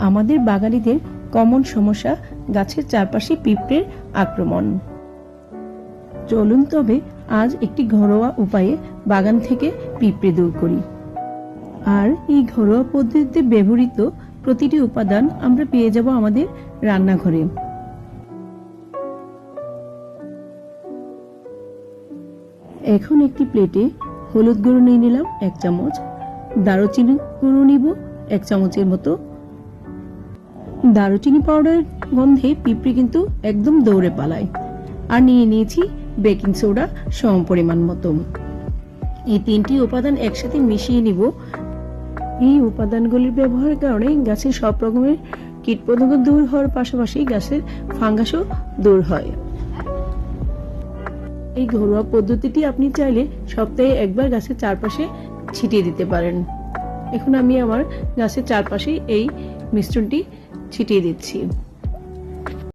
আমাদের বাগানিদের কমন সমস্যা গাছের চারপাশে পিঁপড়ের আক্রমণ। চলুন তবে আজ একটি ঘরোয়া উপায়ে বাগান থেকে পিঁপড়ে দূর করি। আর এই ঘরোয়া পদ্ধতিতে ব্যবহৃত প্রতিটি উপাদান আমরা পেয়ে যাব আমাদের রান্নাঘরে। এখন একটি প্লেটে হলুদ গুঁড়ো নিয়ে নিলাম এক চামচ দারুচিনি গুঁড়ো নিব এক চামচের মতো দারুচিনি পাউডার গন্ধে পিঁপড়ে কিন্তু একদম দৌড়ে পালায়। আর নিয়ে নিয়েছি বেকিং সোডা সম পরিমাণ মতো। এই তিনটি উপাদান একসাথে মিশিয়ে নিব। এই উপাদানগুলির ব্যবহারের কারণে গাছের সব রকমের কীটপতঙ্গ দূর হওয়ার পাশাপাশি গাছের ফাঙ্গাসও দূর হয়। এই ঘরোয়া পদ্ধতিটি আপনি চাইলে সপ্তাহে একবার গাছের চারপাশে ছিটিয়ে দিতে পারেন। এখন আমি আমার গাছের চারপাশে এই মিশ্রণটি ছিটিয়ে দিচ্ছি।